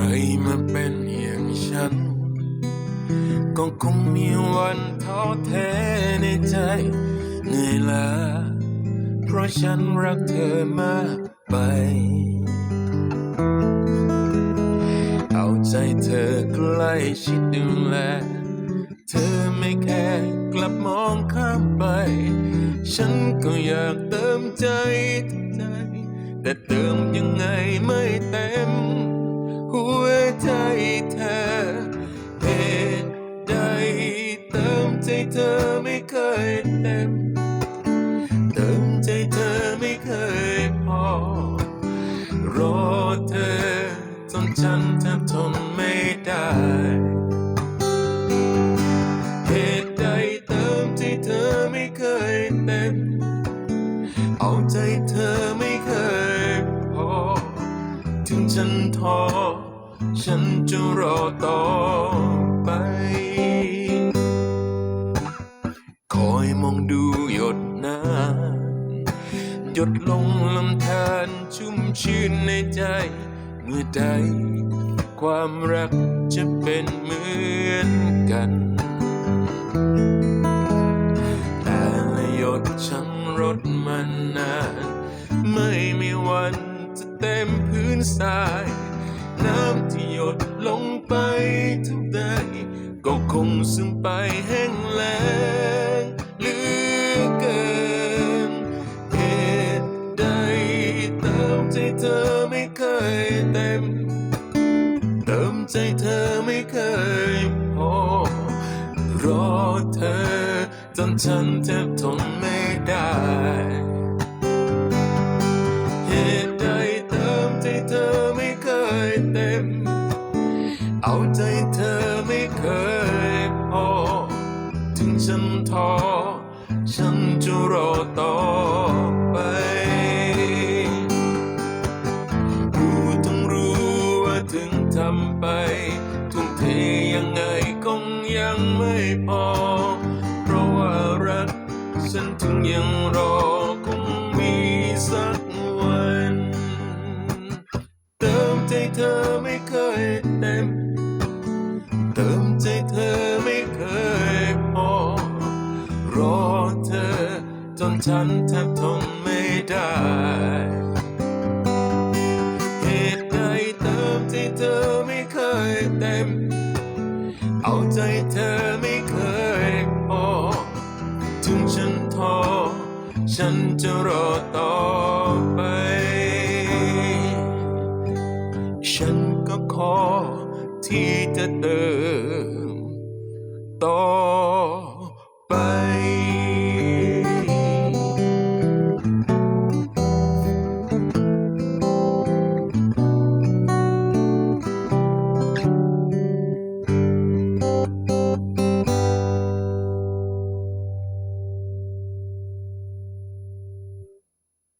ใครมาเป็นอย่างฉัน ก็คงมีวันท้อแท้ในใจเหนื่อยล้าเพราะฉันรักเธอมากไป เอาใจเธอใกล้ชิดดูแล เธอไม่แค่กลับมองข้ามไป ฉันก็อยากเติมใจทุกใจ แต่เติมยังไงไม่เต็ม เคยเต็ม เติมใจเธอไม่เคยพอ รอเธอจนฉันแทบทนไม่ได้เหตุใดเติมใจเธอไม่เคยเต็ม เอาใจเธอไม่เคยพอ ถึงฉันท้อฉันจะรอต่อ ดูหยดน้ำหยดลงลำธารชุ่มชื่นในใจ เมื่อใด ความรักจะเป็นเหมือนกัน แต่ละหยดช้ำรดมันนาน ไม่มีวันจะเต็มพื้นทราย น้ำที่หยดลงไปทุกใดก็คงซึมไปแห้งแล้ง เติมใจเธอไม่เคยเต็ม เติมใจเธอไม่เคยพอรอเธอ จนฉันเจ็บทนไม่ได้ ฉันถึงยังรอคงมีสักวัน เติมใจเธอไม่เคยเต็ม เติมใจเธอไม่เคยพอ รอเธอจนฉันแทบทนไม่ได้ ฉันจะรอต่อไป ฉันก็ขอที่จะเติมต่อ